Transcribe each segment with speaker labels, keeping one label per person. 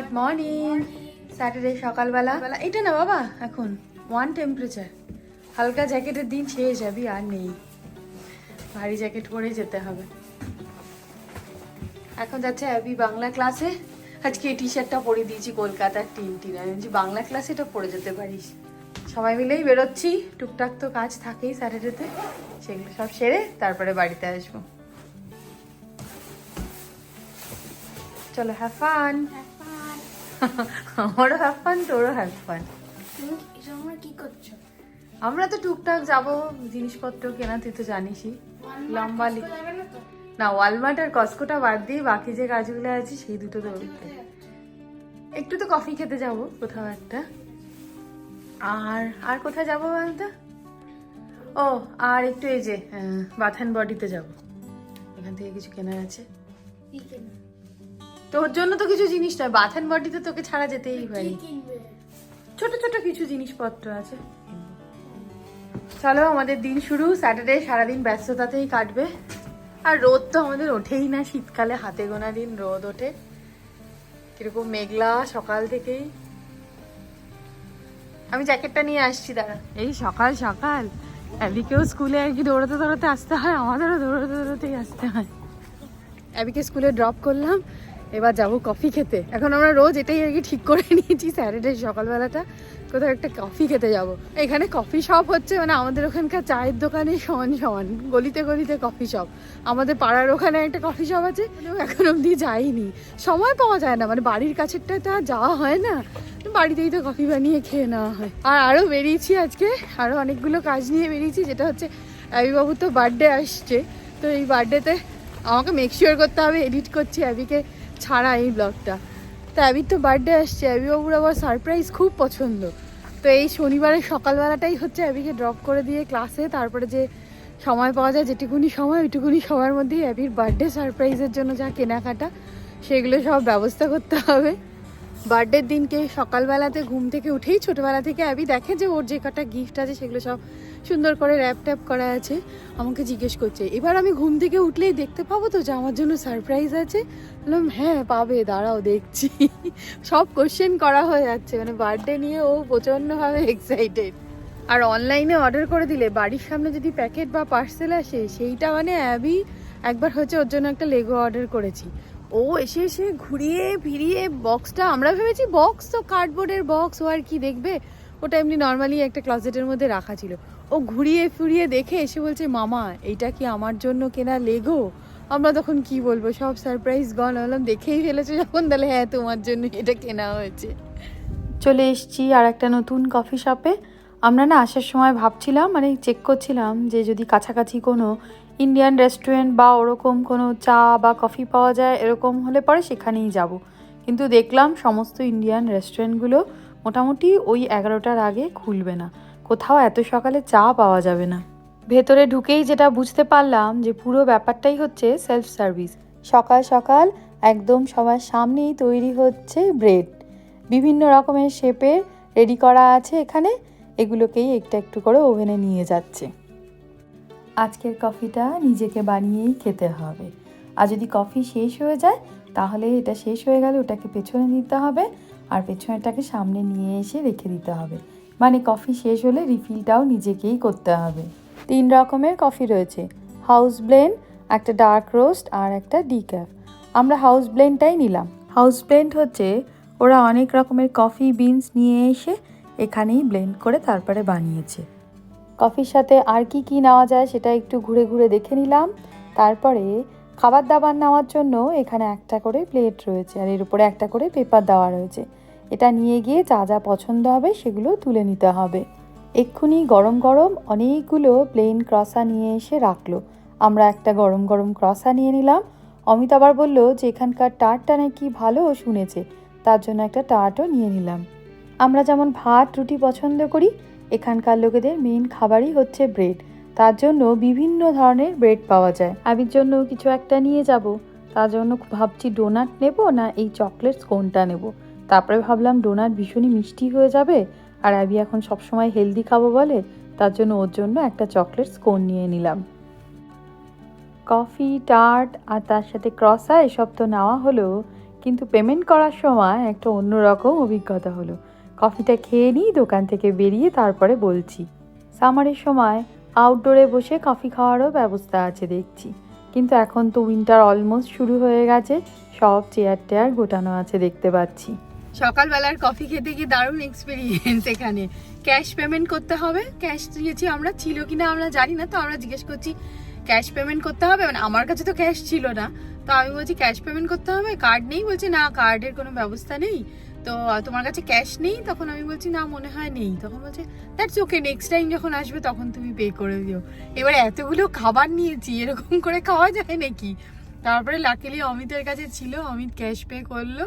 Speaker 1: Good morning Saturday সকালবেলা। বেলা এটা না বাবা, এখন ওয়ান টেম্পারেচার হালকা জ্যাকেটের দিন শেষ যাবি, আর নেই। ভারী জ্যাকেট পরেই যেতে হবে। এখন যাচ্ছে অ্যাবি বাংলা ক্লাসে আজকে এই টি শার্টটা পরে দিয়েছি কলকাতার টিম টিন আমি বলছি, বাংলা ক্লাসে এটা পরে যেতে পারিস। সবাই মিলেই বেরোচ্ছি। টুকটাক তো কাজ থাকেই স্যাটারডেতে সেগুলো সব সেরে তারপরে বাড়িতে আসব। চলো হ্যাভ ফান আমারও হ্যাভ ফান তোরও হ্যাভ ফান
Speaker 2: কি করছ?
Speaker 1: আমরা তো টুকটাক যাব জিনিসপত্র কেনা তুই তো জানিসই। লম্বা
Speaker 2: না
Speaker 1: ওয়ালমার্ট আর কস্কোটা বাদ দিয়ে বাকি যে কাজগুলো আছে সেই দুটো তো একটু তো কফি খেতে যাব কোথাও একটা। আর আর কোথায় যাব বলতো? ও আর একটু এই যে বাথ অ্যান্ড বডিতে যাব। এখান থেকে কিছু কেনার আছে।
Speaker 2: কি কিনবে
Speaker 1: তোর জন্য তো কিছু জিনিস নয় বাথ অ্যান্ড বডিতে তোকে ছাড়া যেতেই পারি। ছোট ছোট কিছু জিনিসপত্র আছে। চলো আমাদের দিন শুরু। স্যাটারডে সারাদিন ব্যস্ততাতেই কাটবে। আর রোদ তো আমাদের ওঠেই না শীতকালে হাতে গোনা দিন রোদ ওঠে। কীরকম মেঘলা সকাল থেকেই। আমি জ্যাকেটটা নিয়ে আসছি দাঁড়া। এই সকাল সকাল। অ্যাবিকেও স্কুলে আর কি দৌড়াতে দৌড়াতে আসতে হয় আমাদেরও দৌড়াতে দৌড়াতেই আসতে হয়। অ্যাবিকে স্কুলে ড্রপ করলাম। এবার যাব কফি খেতে। এখন আমরা রোজ এটাই আর কি ঠিক করে নিয়েছি স্যাটারডে সকালবেলাটা। কোথাও একটা কফি খেতে যাব। এখানে কফি শপ হচ্ছে মানে আমাদের ওখানকার চায়ের দোকানে সমান সমান। গলিতে গলিতে কফি শপ আমাদের পাড়ার ওখানে একটা কফি শপ আছে এখন অবধি যাইনি। সময় পাওয়া যায় না মানে বাড়ির কাছেরটা তো যাওয়া হয় না। বাড়িতেই তো কফি বানিয়ে খেয়ে নেওয়া হয়। আর আরও বেরিয়েছি আজকে আরও অনেকগুলো কাজ নিয়ে বেরিয়েছি, যেটা হচ্ছে অ্যাবিবাবুর তো বার্থডে আসছে। তো এই বার্থডেতে আমাকে মেক শিওর করতে হবে এডিট করছি অ্যাবিকে। ছাড়া এই ব্লগটা তো অ্যাবির তো বার্থডে আসছে অ্যাবিবাবুর আবার সারপ্রাইজ খুব পছন্দ। তো এই শনিবারের সকালবেলাটাই হচ্ছে অ্যাবিকে ড্রপ করে দিয়ে ক্লাসে তারপরে যে সময় পাওয়া যায়, যেটুকুনি সময়, ওইটুকুনি সময়ের মধ্যেই অ্যাবির বার্থডে সারপ্রাইজের জন্য যা কেনাকাটা, সেগুলো সব ব্যবস্থা করতে হবে। বার্থডের দিনকে সকালবেলাতে ঘুম থেকে উঠেই ছোটবেলা থেকে অ্যাবি দেখে যে ওর যে কটা গিফট আছে সেগুলো সব সুন্দর করে র্যাপ ট্যাপ করা আছে। আমাকে জিজ্ঞেস করছে, এবার আমি ঘুম থেকে উঠলেই দেখতে পাবো তো যে আমার জন্য সারপ্রাইজ আছে? বললাম হ্যাঁ পাবে, দাঁড়াও, দেখছি। সব কোশ্চেন করা হয়ে যাচ্ছে মানে বার্থডে নিয়ে ও প্রচণ্ডভাবে এক্সাইটেড আর অনলাইনে অর্ডার করে দিলে, বাড়ির সামনে যদি প্যাকেট বা পার্সেল আসে, সেইটা মানে অ্যাবি একবার হচ্ছে ওর জন্য একটা লেগো অর্ডার করেছি। ও এসে এসে ঘুরিয়ে ফিরিয়ে বক্সটা আমরা ভেবেছি বক্স তো কার্ডবোর্ডের বক্স ও আর কি দেখবে? ওটা এমনি নর্মালি একটা ক্লজেটের মধ্যে রাখা ছিল। ও ঘুরিয়ে ফিরিয়ে দেখে এসে বলছে, মামা এইটা কি আমার জন্য কেনা লেগো আমরা তখন কি বলব? সব সারপ্রাইজ গন বললাম, দেখেই ফেলেছে যখন? তাহলে হ্যাঁ তোমার জন্য এটা কেনা হয়েছে। চলে এসেছি আর একটা নতুন কফি শপে আমরা না আসার সময় ভাবছিলাম মানে চেক করছিলাম যে যদি কাছাকাছি কোনো ইন্ডিয়ান রেস্টুরেন্ট বা ওরকম কোনো চা বা কফি পাওয়া যায়, এরকম হলে পরে সেখানেই যাব। কিন্তু দেখলাম সমস্ত ইন্ডিয়ান রেস্টুরেন্টগুলো মোটামুটি ওই এগারোটার আগে খুলবে না। কোথাও এত সকালে চা পাওয়া যাবে না। ভেতরে ঢুকেই যেটা বুঝতে পারলাম যে পুরো ব্যাপারটাই হচ্ছে সেলফ সার্ভিস সকাল সকাল একদম সবার সামনেই তৈরি হচ্ছে ব্রেড বিভিন্ন রকমের শেপে রেডি করা আছে এখানে। এগুলোকেই একটু একটু করে ওভেনে নিয়ে যাচ্ছে। আজকের কফিটা নিজেকে বানিয়েই খেতে হবে। আর যদি কফি শেষ হয়ে যায়, তাহলে এটা শেষ হয়ে গেলে ওটাকে পেছনে দিতে হবে আর পেছনেটাকে সামনে নিয়ে এসে রেখে দিতে হবে। মানে কফি শেষ হলে রিফিলটাও নিজেকেই করতে হবে। তিন রকমের কফি রয়েছে। হাউস ব্লেন্ড, একটা ডার্ক রোস্ট আর একটা ডিক্যাফ। আমরা হাউস ব্লেন্ডটাই নিলাম। হাউস ব্লেন্ড হচ্ছে ওরা অনেক রকমের কফি বিনস নিয়ে এসে এখানেই ব্লেন্ড করে তারপরে বানিয়েছে। কফির সাথে আর কি কি নেওয়া যায় সেটা একটু ঘুরে ঘুরে দেখে নিলাম। তারপরে খাবার দাবার নেওয়ার জন্য এখানে একটা করে প্লেট রয়েছে আর এর উপরে একটা করে পেপার দেওয়া রয়েছে। এটা নিয়ে গিয়ে যা যা পছন্দ হবে সেগুলো তুলে নিতে হবে। এক্ষুনি গরম গরম অনেকগুলো প্লেন ক্রসা নিয়ে এসে রাখল। আমরা একটা গরম গরম ক্রসা নিয়ে নিলাম। অমিত আবার বলল যে এখানকার টার্টটা নাকি ভালো শুনেছে, তার জন্য একটা টার্টও নিয়ে নিলাম। আমরা যেমন ভাত, রুটি পছন্দ করি এখানকার লোকেদের মেন খাবারই হচ্ছে ব্রেড তার জন্য বিভিন্ন ধরনের ব্রেড পাওয়া যায়। আবির জন্য কিছু একটা নিয়ে যাব। তার জন্য ভাবছি ডোনাট নেব না এই চকলেট স্কোনটা নেব। তারপরে ভাবলাম ডোনাট ভীষণই মিষ্টি হয়ে যাবে। আর আবি এখন সবসময় হেলদি খাব বলে তার জন্য ওর জন্য একটা চকলেট স্কোন নিয়ে নিলাম। কফি টার্ট আর তার সাথে ক্রসা এসব তো নেওয়া হলো। কিন্তু পেমেন্ট করার সময় একটা অন্যরকম অভিজ্ঞতা হলো। কফিটা খেয়ে নিই, দোকান থেকে বেরিয়ে তারপরে বলছি, সামারের সময় আউটডোরে বসে কফি খাওয়ারও ব্যবস্থা আছে দেখছি। কিন্তু এখন তো উইন্টার অলমোস্ট শুরু হয়ে গেছে, সব চেয়ার টেয়ার গোটানো আছে দেখতে পাচ্ছি। সকালবেলার কফি খেতে গিয়ে দারুণ এক্সপিরিয়েন্স এখানে। ক্যাশ পেমেন্ট করতে হবে? ক্যাশ দিয়েছি আমরা, ছিল কিনা আমরা জানি না, তো আমরা জিজ্ঞেস করছি ক্যাশ পেমেন্ট করতে হবে? মানে আমার কাছে তো ক্যাশ ছিল না। তো আমি বলছি ক্যাশ পেমেন্ট করতে হবে? কার্ড নেই? বলছে, না কার্ডের কোনো ব্যবস্থা নেই। তো, তোমার কাছে ক্যাশ নেই? তখন আমি বলছি, না, মনে হয় নেই। তখন বলছে দ্যাটস ওকে নেক্সট টাইম যখন আসবে তখন তুমি পে করে দিও। এবার এতগুলো খাবার নিয়েছি, এরকম করে খাওয়া যায় নাকি? তারপরে লাকিলি অমিতের কাছে ছিল, অমিত ক্যাশ পে করল।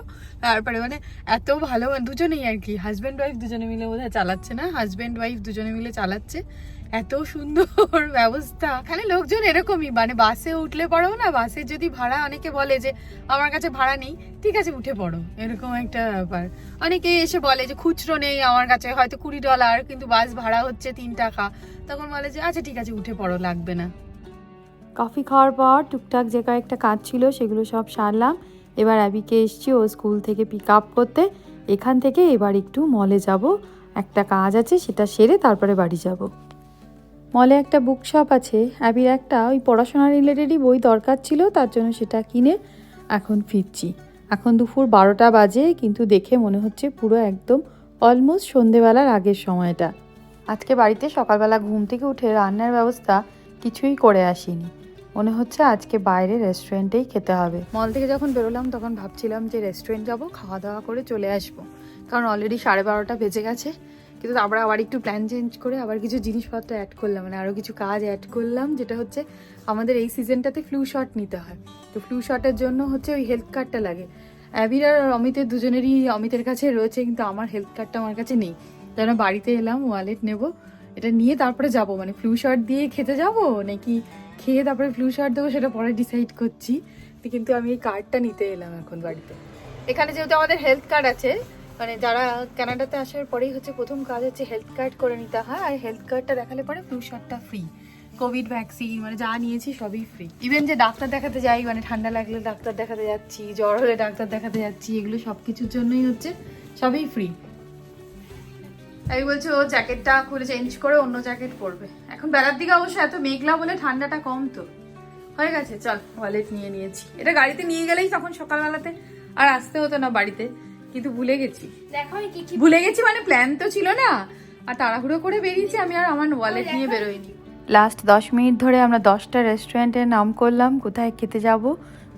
Speaker 1: তারপরে মানে এত ভালো, দুজনেই আর কি হাজব্যান্ড ওয়াইফ দুজনে মিলে বোধহয় চালাচ্ছে না? হাজব্যান্ড ওয়াইফ দুজনে মিলে চালাচ্ছে। এত সুন্দর ব্যবস্থা। এখানে লোকজন এরকমই মানে বাসে উঠলে পড়ো না, বাসে যদি ভাড়া, অনেকে বলে যে, আমার কাছে ভাড়া নেই। ঠিক আছে, উঠে পড়ো। এরকম একটা ব্যাপার। অনেকে এসে বলে যে, খুচরো নেই আমার কাছে, হয়তো কুড়ি ডলার, কিন্তু বাস ভাড়া হচ্ছে তিন টাকা। তখন বলে যে আচ্ছা ঠিক আছে, উঠে পড়ো, লাগবে না। কফি খাওয়ার পর টুকটাক যে কয়েকটা কাজ ছিল, সেগুলো সব সারলাম। এবার অ্যাবিকে এসছি, ও স্কুল থেকে পিক আপ করতে। এখান থেকে এবার একটু মলে যাব। একটা কাজ আছে, সেটা সেরে তারপরে বাড়ি যাব। মলে একটা বুক শপ আছে। অ্যাবির একটা ওই পড়াশোনা রিলেটেডই বই দরকার ছিল, তার জন্য সেটা কিনে এখন ফিরছি। এখন দুপুর বারোটা বাজে, কিন্তু দেখে মনে হচ্ছে পুরো একদম অলমোস্ট সন্ধেবেলার আগের সময়টা। আজকে বাড়িতে সকালবেলা ঘুম থেকে উঠে রান্নার ব্যবস্থা কিছুই করে আসিনি। মনে হচ্ছে আজকে বাইরে রেস্টুরেন্টেই খেতে হবে। মল থেকে যখন বেরোলাম, তখন ভাবছিলাম যে রেস্টুরেন্ট যাব, খাওয়া দাওয়া করে চলে আসব। কারণ অলরেডি সাড়ে বারোটা বেজে গেছে। কিন্তু তারপরে আবার একটু প্ল্যান চেঞ্জ করে আবার কিছু জিনিসপত্র অ্যাড করলাম মানে আরও কিছু কাজ অ্যাড করলাম, যেটা হচ্ছে আমাদের এই সিজনটাতে ফ্লু শট নিতে হয়। তো ফ্লু শটের জন্য হচ্ছে ওই হেলথ কার্ডটা লাগে। অ্যাবির আর অমিতের দুজনেরই, অমিতের কাছে রয়েছে, কিন্তু আমার হেলথ কার্ডটা আমার কাছে নেই। যেন বাড়িতে এলাম ওয়ালেট নেব। এটা নিয়ে তারপরে যাব মানে ফ্লু শট দিয়ে খেতে যাব, নাকি খেয়ে তারপরে ফ্লু শট দেবো সেটা পরে ডিসাইড করছি। কিন্তু আমি এই কার্ডটা নিতে এলাম এখন বাড়িতে। এখানে যেহেতু আমাদের হেলথ কার্ড আছে মানে যারা কানাডাতে আসার পরেই হচ্ছে প্রথম কাজ হচ্ছে হেলথ কার্ড করে নিতে হয়, আর হেলথ কার্ডটা দেখালে পরে ফ্লু শটটা ফ্রি কোভিড ভ্যাকসিন মানে যা নিয়েছি সবই ফ্রি ইভেন যে ডাক্তার দেখাতে যাই মানে ঠান্ডা লাগলে ডাক্তার দেখাতে যাচ্ছি, জ্বর হলে ডাক্তার দেখাতে যাচ্ছি, এগুলো সব কিছুর জন্যই হচ্ছে সবই ফ্রি আমি বলছি, ও জ্যাকেটটা খুলে চেঞ্জ করে অন্য জ্যাকেট পরবে। এখন বেলার দিকে অবশ্য এত মেঘলা বলে ঠান্ডাটা কম তো। হয়ে গেছে, চল ওয়ালেট নিয়ে নিয়েছি। এটা গাড়িতে নিয়ে গেলেই তখন সকালবেলাতে, আর আসতে হতো না বাড়িতে। কিন্তু ভুলে গেছি।
Speaker 2: দেখো আমি কি কি
Speaker 1: ভুলে গেছি মানে প্ল্যান তো ছিল না। আর তাড়াহুড়ো করে বেরিয়েছি আমি আর আমার ওয়ালেট নিয়ে বেরোইনি। লাস্ট দশ মিনিট ধরে আমরা দশটা রেস্টুরেন্টের নাম করলাম কোথায় খেতে যাব?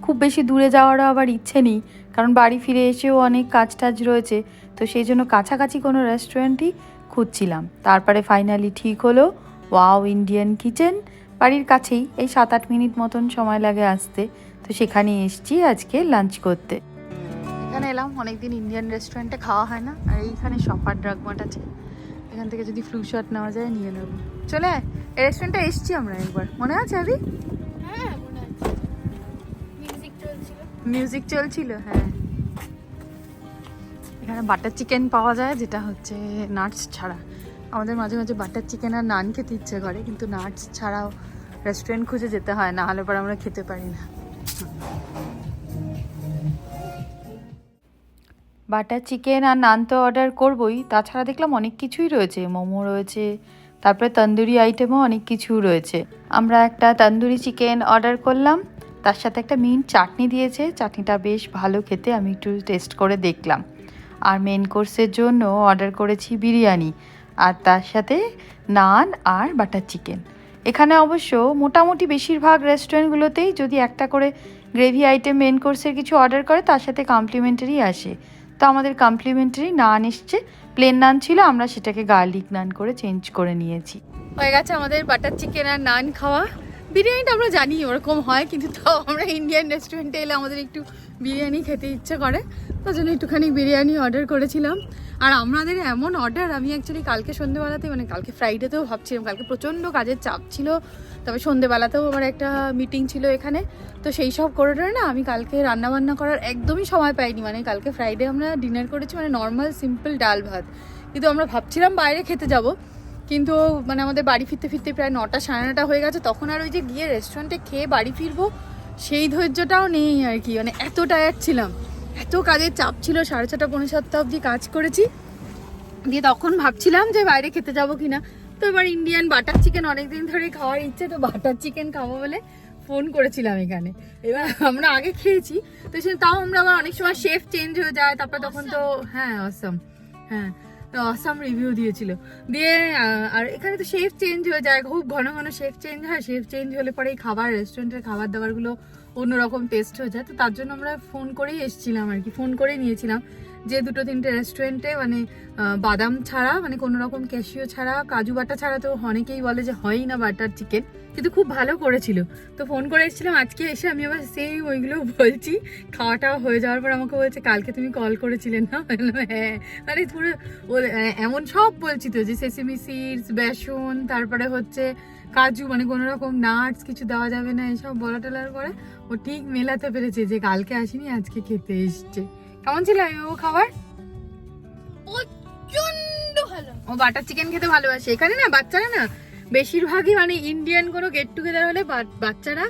Speaker 1: খুব বেশি দূরে যাওয়ারও আবার ইচ্ছে নেই কারণ বাড়ি ফিরে এসেও অনেক কাজ টাজ রয়েছে তো সেই জন্য কাছাকাছি কোনো রেস্টুরেন্টই খুঁজছিলাম। তারপরে ফাইনালি ঠিক হলো ওয়াও ইন্ডিয়ান কিচেন বাড়ির কাছেই এই সাত আট মিনিট মতন সময় লাগে আসতে তো সেখানে এসছি আজকে লাঞ্চ করতে। এখানে এলাম অনেকদিন ইন্ডিয়ান রেস্টুরেন্টে খাওয়া হয় না আর এইখানে শপার ড্রাগ মার্ট আছে। এখান থেকে যদি ফ্লু শট নেওয়া যায় নিয়ে নেব। চলে এই রেস্টুরেন্টে এসছি আমরা একবার। মনে আছে আদি
Speaker 2: হ্যাঁ
Speaker 1: মিউজিক চলছিল। হ্যাঁ। এখানে বাটার চিকেন পাওয়া যায় যেটা হচ্ছে নাটস ছাড়া। আমাদের মাঝে মাঝে বাটার চিকেন আর নান খেতে ইচ্ছে করে কিন্তু নাটস ছাড়াও রেস্টুরেন্ট খুঁজে যেতে হয় না হলে পর আমরা খেতে পারি না। বাটার চিকেন আর নান তো অর্ডার করবই। তাছাড়া দেখলাম অনেক কিছুই রয়েছে। মোমো রয়েছে, তারপরে তন্দুরি আইটেমও অনেক কিছু রয়েছে। আমরা একটা তন্দুরি চিকেন অর্ডার করলাম। তার সাথে একটা মিন্ট চাটনি দিয়েছে। চাটনিটা বেশ ভালো খেতে আমি একটু টেস্ট করে দেখলাম। আর মেন কোর্সের জন্য অর্ডার করেছি বিরিয়ানি। আর তার সাথে নান আর বাটার চিকেন। এখানে অবশ্য মোটামুটি বেশিরভাগ রেস্টুরেন্টগুলোতেই যদি একটা করে গ্রেভি আইটেম মেন কোর্সের কিছু অর্ডার করে, তার সাথে কমপ্লিমেন্টারি আসে। তো আমাদের কমপ্লিমেন্টারি নান এসছে প্লেন নান ছিল, আমরা সেটাকে গার্লিক নান করে চেঞ্জ করে নিয়েছি। হয়ে গেছে আমাদের বাটার চিকেন আর নান খাওয়া। বিরিয়ানিটা আমরা জানি ওরকম হয়, কিন্তু তাও আমরা ইন্ডিয়ান রেস্টুরেন্টে এলে আমাদের একটু বিরিয়ানি খেতে ইচ্ছে করে। তার জন্য একটুখানি বিরিয়ানি অর্ডার করেছিলাম। আর আমাদের এমন অর্ডার আমি অ্যাকচুয়ালি কালকে সন্ধ্যেবেলাতে মানে কালকে ফ্রাইডেতেও ভাবছিলাম, কালকে প্রচণ্ড কাজের চাপ ছিল। তবে সন্ধেবেলাতেও আমার একটা মিটিং ছিল এখানে। তো সেই সব করে না আমি কালকে রান্না বান্না করার একদমই সময় পাইনি। মানে কালকে ফ্রাইডে আমরা ডিনার করেছি মানে নর্মাল সিম্পল ডাল ভাত। কিন্তু আমরা ভাবছিলাম বাইরে খেতে যাব। কিন্তু মানে আমাদের বাড়ি ফিরতে ফিরতে প্রায় নটা, সাড়ে নটা হয়ে গেছে, তখন আর ওই যে গিয়ে রেস্টুরেন্টে খেয়ে বাড়ি ফিরবো, সেই ধৈর্যটাও নেই আর কি। মানে এত টায়ার্ড ছিলাম, এত কাজের চাপ ছিল, সাড়ে ছটা পনেরো সাতটা অবধি কাজ করেছি। দিয়ে তখন ভাবছিলাম যে বাইরে খেতে যাব কিনা। তো এবার ইন্ডিয়ান বাটার চিকেন অনেকদিন ধরে খাওয়ার ইচ্ছে, তো বাটার চিকেন খাব বলে ফোন করেছিলাম এখানে। এবার আমরা আগে খেয়েছি, তো তাও আমরা আবার অনেক সময় শেফ চেঞ্জ হয়ে যায়, তারপর তখন তো হ্যাঁ অসম হ্যাঁ। তো অসাম রিভিউ দিয়েছিল। দিয়ে আর এখানে তো শেফ চেঞ্জ হয়ে যায়, খুব ঘন ঘন শেফ চেঞ্জ হয়। শেফ চেঞ্জ হলে পরে এই খাবার রেস্টুরেন্টের খাবার দাবারগুলো অন্যরকম টেস্ট হয়ে যায়। তো তার জন্য আমরা ফোন করেই এসেছিলাম আর কি ফোন করে নিয়েছিলাম। যে দুটো তিনটে রেস্টুরেন্টে মানে বাদাম ছাড়া মানে কোনো রকম ক্যাশিও ছাড়া, কাজু বাটা ছাড়া তো অনেকেই বলে যে হয়ই না বাটার চিকেন কিন্তু খুব ভালো করেছিল। তো ফোন করে এসেছিলাম, আজকে এসে আমি আবার সেম ওইগুলো বলছি। খাওয়াটা হয়ে যাওয়ার পর আমাকে বলছে, কালকে তুমি কল করেছিলে না? হ্যাঁ। মানে পুরো এমন সব বলছি তো যে সেসিমি সিডস বেসন, তারপরে হচ্ছে কাজু মানে কোনো রকম নাটস কিছু দেওয়া যাবে না, এসব বলা টলার পরে ও ঠিক মেলাতে পেরেছে যে কালকে আসিনি, আজকে খেতে এসছে। কেমন ছিল ও খাবার?
Speaker 2: প্রচণ্ড ভালো।
Speaker 1: ও বাটার চিকেন খেতে ভালোবাসে। এখানে না বাচ্চারা না বেশিরভাগই মানে ইন্ডিয়ান কোনো গেট টুগেদার হলে বাচ্চারা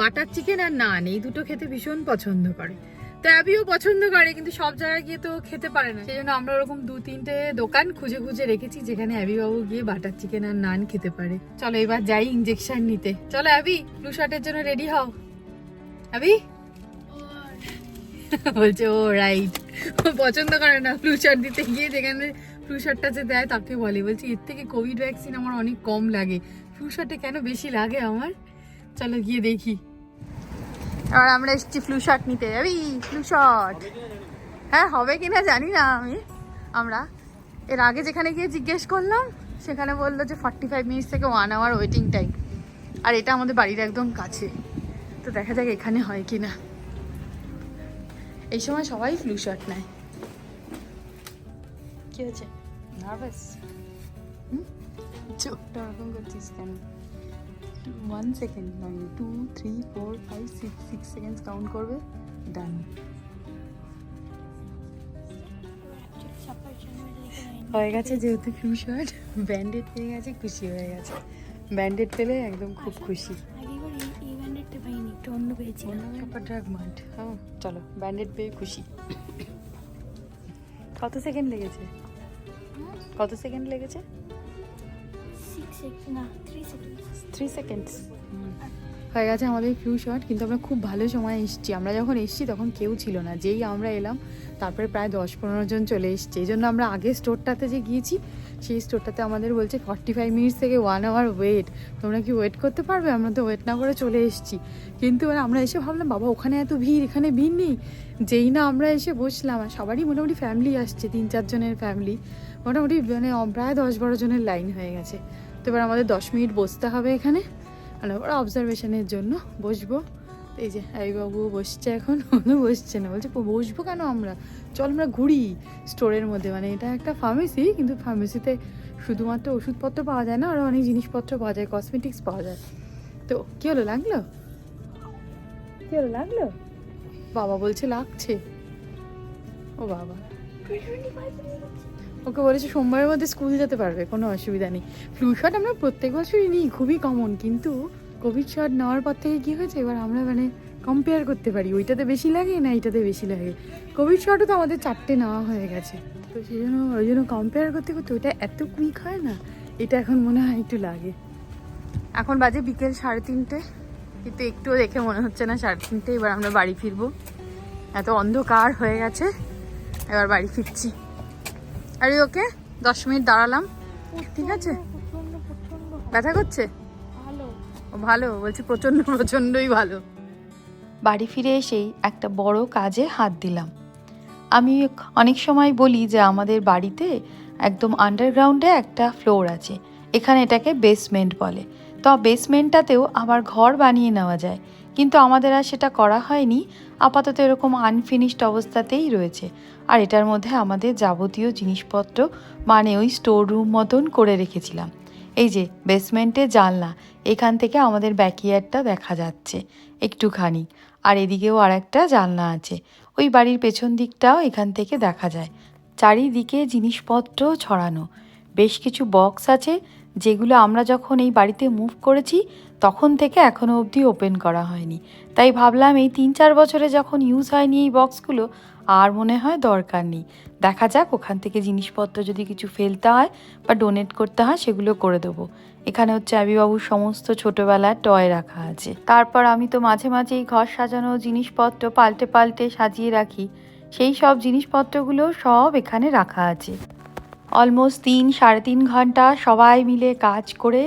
Speaker 1: বাটার চিকেন আর নান এই দুটো খেতে ভীষণ পছন্দ করে। তো অ্যাবিও পছন্দ করে কিন্তু সব জায়গায় গিয়ে তো খেতে পারে না। সেই জন্য আমরা ওরকম দু তিনটে দোকান খুঁজে খুঁজে রেখেছি যেখানে অ্যাবি বাবু গিয়ে বাটার চিকেন আর নান খেতে পারে। চলো এবার যাই ইঞ্জেকশন নিতে। চলো অ্যাবি ফ্লু শটের জন্য রেডি হও। অ্যাবি বলছে, ও রাইট ও পছন্দ করে না ফ্লু শট দিতে। গিয়ে যেখানে ফ্লু শটটা যে দেয়, তাকে বলে। বলছি, এর থেকে কোভিড ভ্যাকসিন আমার অনেক কম লাগে। ফ্লু শটে কেন বেশি লাগে আমার? চলো গিয়ে দেখি। এবার আমরা এসেছি ফ্লু শট নিতে। যাবি ফ্লু শট হ্যাঁ হবে কিনা জানি না আমি। আমরা এর আগে যেখানে গিয়ে জিজ্ঞেস করলাম, সেখানে বলল যে ফর্টি ফাইভ মিনিটস থেকে ওয়ান আওয়ার ওয়েটিং টাইম আর এটা আমাদের বাড়ির একদম কাছে। তো দেখা যাক এখানে হয় কি না এই সময় সবাই ফ্লু শট নেয়। কি হয়েছে? নার্ভাস চোখটা ওরকম করছিস কেন? ওয়ান সেকেন্ড নয় two three four five six six seconds count করবে ডান হয়ে গেছে যেহেতু ফ্লু শট ব্যান্ডেড পেয়ে গেছে খুশি হয়ে গেছে। ব্যান্ডেড পেলে একদম খুব খুশি। হ্যাঁ চলো ব্যান্ডেড পেয়ে খুশি। কত সেকেন্ড লেগেছে? কত সেকেন্ড লেগেছে?
Speaker 2: থ্রি সেকেন্ড
Speaker 1: থ্রি সেকেন্ডস হয়ে গেছে আমাদের ফ্লু শট কিন্তু আমরা খুব ভালো সময় এসেছি। আমরা যখন এসেছি তখন কেউ ছিল না। যেই আমরা এলাম তারপরে প্রায় দশ পনেরো জন চলে এসছে। এই জন্য আমরা আগে স্টোরটাতে যে গিয়েছি সেই স্টোরটাতে আমাদের বলছে ফর্টি ফাইভ মিনিটস থেকে ওয়ান আওয়ার ওয়েট তোমরা কি ওয়েট করতে পারবে? আমরা তো ওয়েট না করে চলে এসেছি। কিন্তু এবার আমরা এসে ভাবলাম, বাবা, ওখানে এত ভিড়, এখানে ভিড় নেই? যেই না আমরা এসে বসলাম, আর সবারই মোটামুটি ফ্যামিলি আসছে, তিন চারজনের ফ্যামিলি মোটামুটি মানে প্রায় দশ বারো জনের লাইন হয়ে গেছে। তো এবার আমাদের দশ মিনিট বসতে হবে এখানে। মানে ওরা অবজারভেশনের জন্য বসবো। এই যে বাবু বসছে এখন। বসছে না। বলছে বসবো কেন আমরা? চল আমরা ঘুরি স্টোরের মধ্যে। মানে এটা একটা ফার্মেসি কিন্তু ফার্মেসিতে শুধুমাত্র ওষুধপত্র পাওয়া যায় না আরও অনেক জিনিসপত্র পাওয়া যায় কসমেটিক্স পাওয়া যায়। তো কী হলো, লাগল? কী হলো, লাগল? বাবা বলছে, লাগছে। ও বাবা। ওকে বলেছে, সোমবারের মধ্যে স্কুল যেতে পারবে, কোনো অসুবিধা নেই। ফ্লু শট আমরা প্রত্যেক বছরই নিই, খুবই কমন কিন্তু কোভিড শট নেওয়ার পর থেকে কী হয়েছে? এবার আমরা মানে কম্পেয়ার করতে পারি। ওইটাতে বেশি লাগে না এইটাতে বেশি লাগে? কোভিড শটও তো আমাদের চারটে নেওয়া হয়ে গেছে। তো সেই জন্য ওই জন্য কম্পেয়ার করতে করতে ওইটা এত কুইক হয় না? এটা এখন মনে হয় একটু লাগে। এখন বাজে বিকেল সাড়ে তিনটে। কিন্তু একটুও দেখে মনে হচ্ছে না সাড়ে তিনটে এবার আমরা বাড়ি ফিরবো। এত অন্ধকার হয়ে গেছে এবার বাড়ি ফিরছি। আরে ওকে দশ মিনিট দাঁড়ালাম। ঠিক আছে? ব্যথা করছে?
Speaker 2: ভালো
Speaker 1: ও ভালো বলছি প্রচণ্ড প্রচণ্ডই ভালো।
Speaker 3: বাড়ি ফিরে এসেই একটা বড় কাজে হাত দিলাম। আমি অনেক সময় বলি যে আমাদের বাড়িতে একদম আন্ডারগ্রাউন্ডে একটা ফ্লোর আছে। এখানে এটাকে বেসমেন্ট বলে। তো বেসমেন্টটাতেও আবার ঘর বানিয়ে নেওয়া যায়। কিন্তু আমাদের আর সেটা করা হয়নি। আপাতত এরকম আনফিনিশড অবস্থাতেই রয়েছে। আর এটার মধ্যে আমাদের যাবতীয় জিনিসপত্র মানে ওই স্টোর রুম মতন করে রেখেছিলাম। এই যে বেসমেন্টে জানলা, এখান থেকে আমাদের ব্যাকইয়ার্ডটা দেখা যাচ্ছে। একটুখানি। আর এদিকেও আর একটা জানলা আছে। ওই বাড়ির পেছন দিকটাও এখান থেকে দেখা যায়। চারিদিকে জিনিসপত্র ছড়ানো। বেশ কিছু বক্স আছে, যেগুলো আমরা যখন এই বাড়িতে মুভ করেছি, তখন থেকে এখনও অবধি ওপেন করা হয়নি। তাই ভাবলাম এই তিন চার বছরে যখন ইউজ হয়নি এই বক্সগুলো,
Speaker 1: আর মনে হয় দরকার নেই। দেখা যাক, ওখান থেকে জিনিসপত্র যদি কিছু ফেলতে হয় বা ডোনেট করতে হয়, সেগুলো করে দেবো। এখানে হচ্ছে আবিবাবুর সমস্ত ছোটবেলার টয় রাখা আছে। তারপর আমি তো মাঝে মাঝে এই ঘর সাজানো জিনিসপত্র পাল্টে পাল্টে সাজিয়ে রাখি। সেই সব জিনিসপত্রগুলো সব এখানে রাখা আছে। অলমোস্ট তিন, সাড়ে তিন ঘণ্টা সবাই মিলে কাজ করে,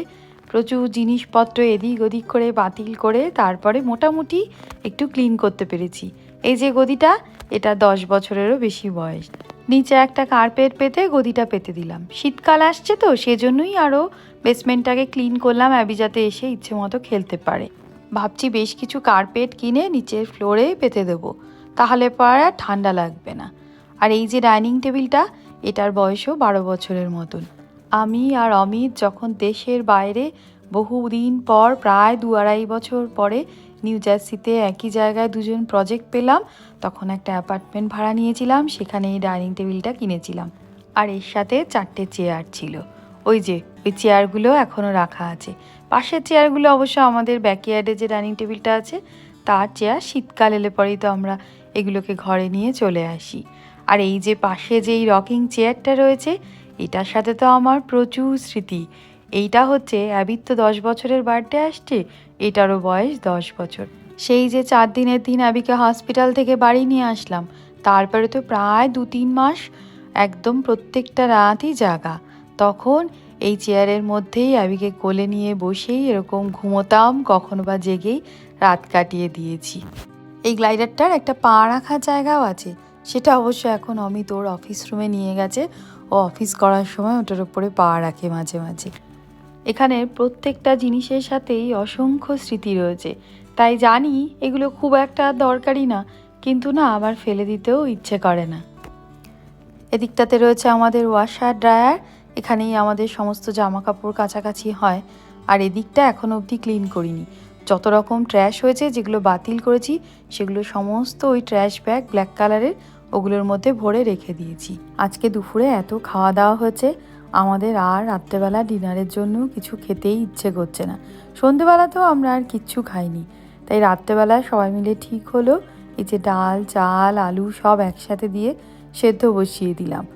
Speaker 1: প্রচুর জিনিসপত্র এদিক ওদিক করে বাতিল করে তারপরে মোটামুটি একটু ক্লিন করতে পেরেছি। এই যে গদিটা, এটা দশ বছরেরও বেশি বয়স। নিচে একটা কার্পেট পেতে গদিটা পেতে দিলাম। শীতকাল আসছে তো, সেজন্যই আরও বেসমেন্টটাকে ক্লিন করলাম অ্যাবি যাতে এসে ইচ্ছে মতো খেলতে পারে। ভাবছি বেশ কিছু কার্পেট কিনে নিচের ফ্লোরে পেতে দেবো, তাহলে পর আর ঠান্ডা লাগবে না। আর এই যে ডাইনিং টেবিলটা, এটার বয়সও বারো বছরের মতন। আমি আর অমিত যখন দেশের বাইরে বহুদিন পর, প্রায় দু আড়াই বছর পরে নিউ জার্সিতে একই জায়গায় দুজন প্রজেক্ট পেলাম। তখন একটা অ্যাপার্টমেন্ট ভাড়া নিয়েছিলাম সেখানে এই ডাইনিং টেবিলটা কিনেছিলাম। আর এর সাথে চারটে চেয়ার ছিল। ওই যে, ওই চেয়ারগুলো এখনও রাখা আছে। পাশের চেয়ারগুলো অবশ্য আমাদের ব্যাকইয়ার্ডে যে ডাইনিং টেবিলটা আছে, তার চেয়ার শীতকাল এলে পরেই তো আমরা এগুলোকে ঘরে নিয়ে চলে আসি। আর এই যে পাশে যেই রকিং চেয়ারটা রয়েছে, এটার সাথে তো আমার প্রচুর স্মৃতি। এইটা হচ্ছে অ্যাবির তো দশ বছরের বার্থডে আসছে, এটারও বয়স দশ বছর। সেই যে চার দিনের দিন অ্যাবিকে হসপিটাল থেকে বাড়ি নিয়ে আসলাম, তারপরে তো প্রায় দু তিন মাস একদম প্রত্যেকটা রাতই জাগা। তখন এই চেয়ারের মধ্যেই অ্যাবিকে কোলে নিয়ে বসেই এরকম ঘুমোতাম, কখনো বা জেগেই রাত কাটিয়ে দিয়েছি। এই গ্লাইডারটার একটা পা রাখার জায়গাও আছে, সেটা অবশ্য এখন অমিত ওর অফিস রুমে নিয়ে গেছে। ও অফিস করার সময় ওটার উপরে পা রাখে মাঝে মাঝে। এখানে প্রত্যেকটা জিনিসের সাথেই অসংখ্য স্মৃতি রয়েছে। তাই জানি এগুলো খুব একটা দরকারি না, কিন্তু না, আবার ফেলে দিতেও ইচ্ছে করে না। এদিকটাতে রয়েছে আমাদের ওয়াশার ড্রায়ার, এখানেই আমাদের সমস্ত জামা কাপড় কাছাকাছি হয়, আর এদিকটা এখনও অবধি ক্লিন করিনি। যত রকম ট্র্যাশ হয়েছে, যেগুলো বাতিল করেছি, সেগুলো সমস্ত ওই ট্র্যাশ ব্যাগ ব্ল্যাক কালারের, ওগুলোর মধ্যে ভরে রেখে দিয়েছি। আজকে দুপুরে এত খাওয়া দাওয়া হয়েছে আমাদের আর রাত্রেবেলা ডিনারের জন্য কিছু খেতেই ইচ্ছে করছে না। সন্ধেবেলাতেও আমরা আর কিচ্ছু খাইনি। তাই রাত্রেবেলা সবাই মিলে ঠিক হলো, এই যে ডাল, চাল, আলু সব একসাথে দিয়ে সেদ্ধ বসিয়ে দিলাম।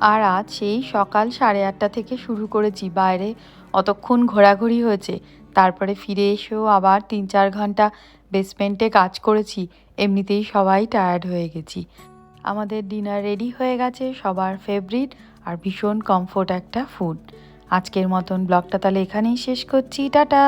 Speaker 1: আর আজ সেই সকাল সাড়ে আটটা থেকে শুরু করেছি। বাইরে অতক্ষণ ঘোরাঘুরি হয়েছে। তারপরে ফিরে এসেও আবার তিন চার ঘণ্টা বেসমেন্টে কাজ করেছি। এমনিতেই সবাই টায়ার্ড হয়ে গেছি। আমাদের ডিনার রেডি হয়ে গেছে, সবার ফেভারিট আর ভীষণ কমফোর্ট একটা ফুড আজকের মতন ব্লগটা তাহলে এখানেই শেষ করছি টাটা!